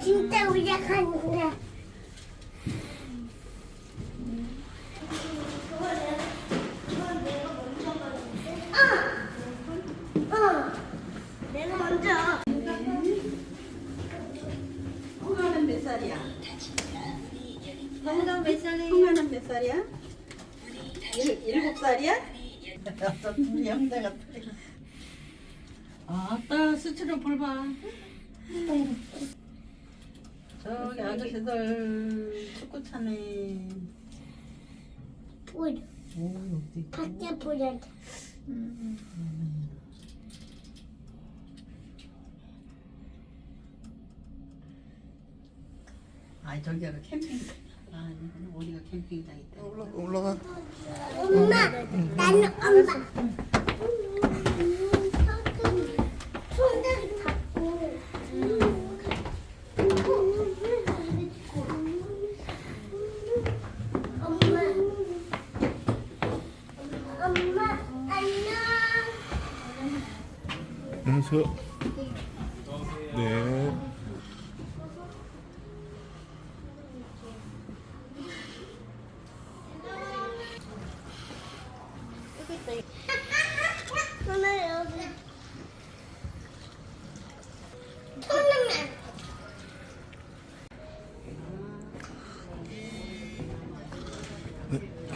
진짜 우리 가는데. 홍아는 몇 살이야? 일, 일곱 살이야? 저 둘이 형제가 틀려. 아따 수치로 볼 봐. 저기 아저씨들 축구 차네. 보여. 오 여기 있고. 밖에 보여. 아 저기가 캠핑. 아 우리가 캠핑장 있다. 올라가 올라가 엄마, 나는 엄마. 손잡이 잡고. 엄마. 엄마, 안녕. 안녕하세요 네 엄마 여기. 토너맨.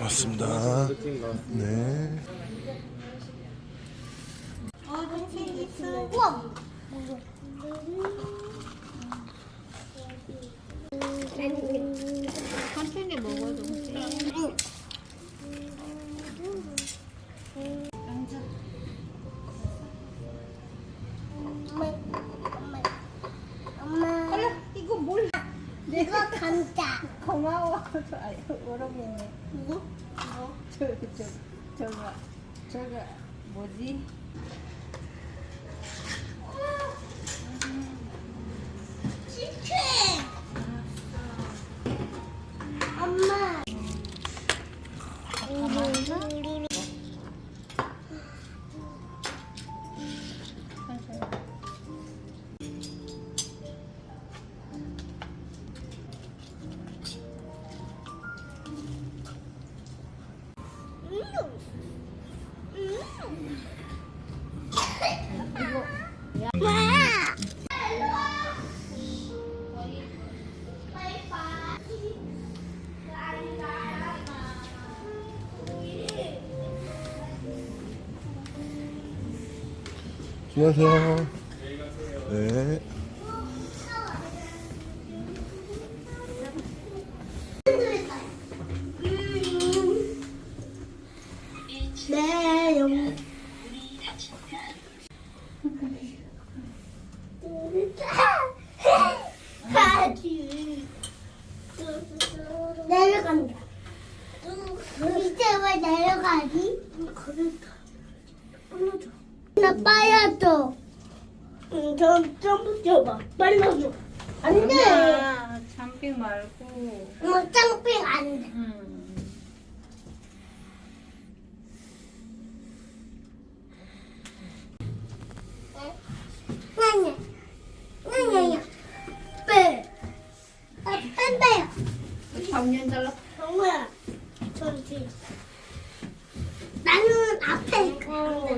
왔습니다 네 우와. 천천히 먹어도 이거 몰라. 이거 감자. 고마워. 아유, 모르겠네. 이거? 저, 저, 저거, 저거, 뭐지? 안녕하세요. 네. 네, 내려간다. 이제 왜? 그랬다. 나. 응, 좀, 좀 줘봐. 빨라져. 안 돼. 엄마, 잠빙 말고. 엄마 짱빙 안 돼. 음. 작년 잘라. 정우야, 저기. 나는 앞에. 먹고.